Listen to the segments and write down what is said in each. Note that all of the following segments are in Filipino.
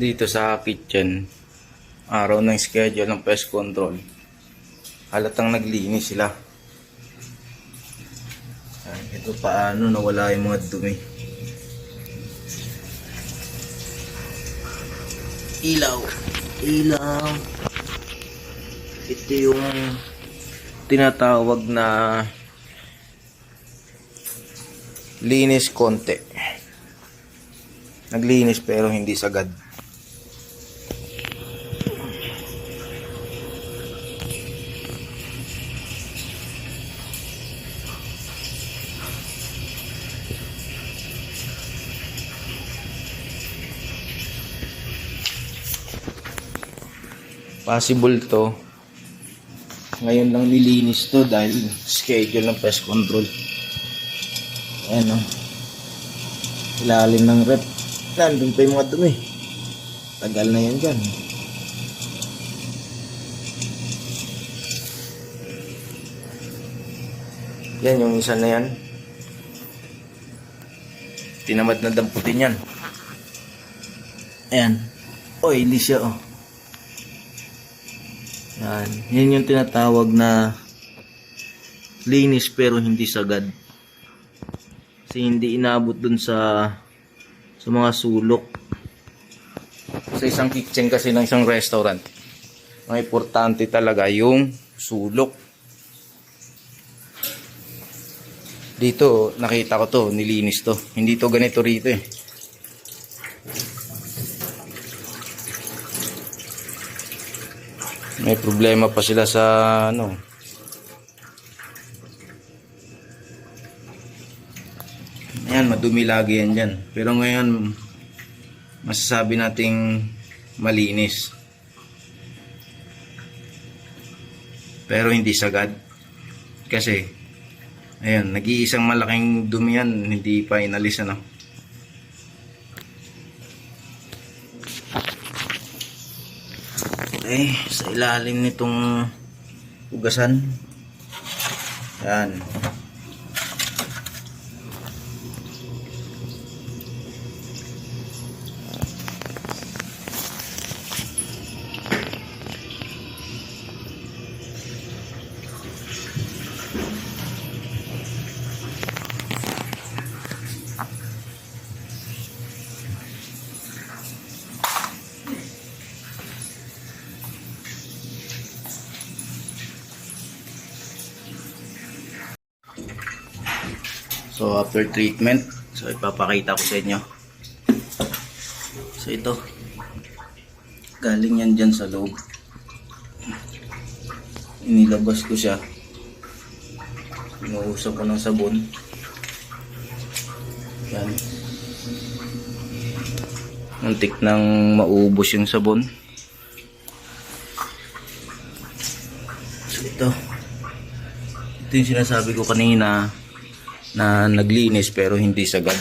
dito sa kitchen araw ng schedule ng pest control. Halatang naglinis sila. Ayan, ito paano nawala yung mga dumi. Ilaw. Ilaw. Ito yung tinatawag na linis konti. Naglinis pero hindi sagad possible to. Ngayon lang nilinis to dahil schedule ng pest control. Ayan o ilalim ng rep. Nandun pa yung mga dumi. Tagal na yan dyan. Yan yung isa na yan. Tinamad na damputin yan. Ayan. Oily siya oh yan. Yan yung tinatawag na linis pero hindi sagad. Kasi hindi inabot dun sa sa mga sulok. Sa isang kitchen kasi ng isang restaurant, ang importante talaga yung sulok. Dito, nakita ko to, nilinis to. Hindi to ganito rito eh. May problema pa sila sa ano. Ayan, madumi lagi yan dyan. Pero ngayon, masasabi nating malinis. Pero hindi sagad. Kasi, ayan, nag-iisang malaking dumi yan, hindi pa inalis ano. Okay, sa ilalim nitong ugasan. Yan. So after treatment, so ipapakita ko sa inyo. So ito, galing yan dyan sa loob. Inilabas ko siya. Inuusap ko ng sabon. Yan. Muntik nang maubos yung sabon. So ito. Ito yung sinasabi ko kanina na naglinis pero hindi sagad.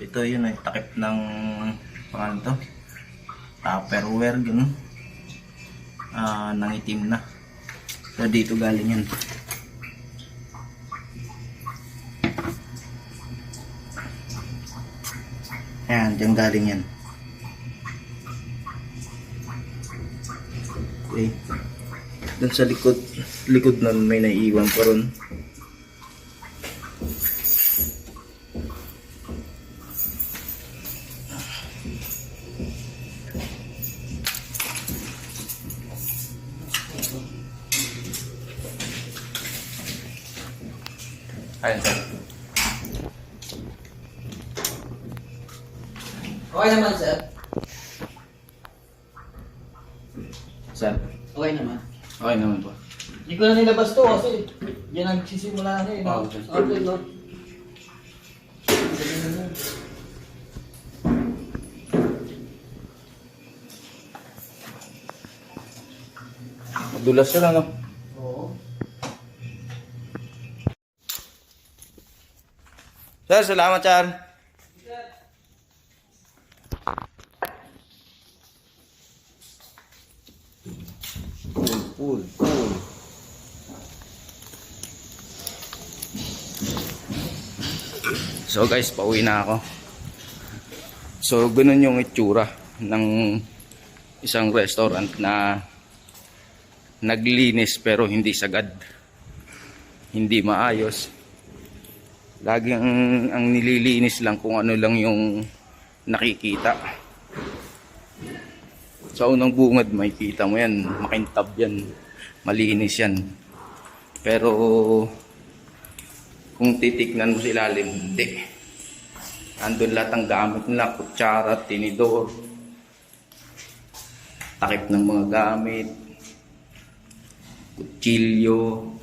Ito yun ay takip ng pangalan to. Tupperware ganun. Ah, nangitim na. So dito galing yan. Ayan, dyan galing yan. Okay. Doon sa likod, likod nun may naiiwan pa ron. Ayun, sir. Okay naman, sir. Sir, Okay naman. okay naman po. Hindi ko na nilabas to kasi yan nagsisimula na eh. No? Okay. Okay, no? Madulas sila, no? Sir, salamat, sir. Cool, cool, cool. So guys, pauwi na ako. So ganun yung itsura ng isang restaurant na naglinis pero hindi sagad. Hindi maayos. Lagi ang, ang nililinis lang kung ano lang yung nakikita. Sa unang bungad, makikita mo yan. Makintab yan. Malinis yan. Pero kung titignan mo sa ilalim, hindi. Andun lahat ang gamit nila, kutsara, tinidor, takip ng mga gamit, kutsilyo.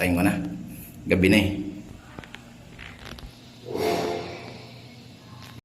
Patayin ko na. Gabi na eh.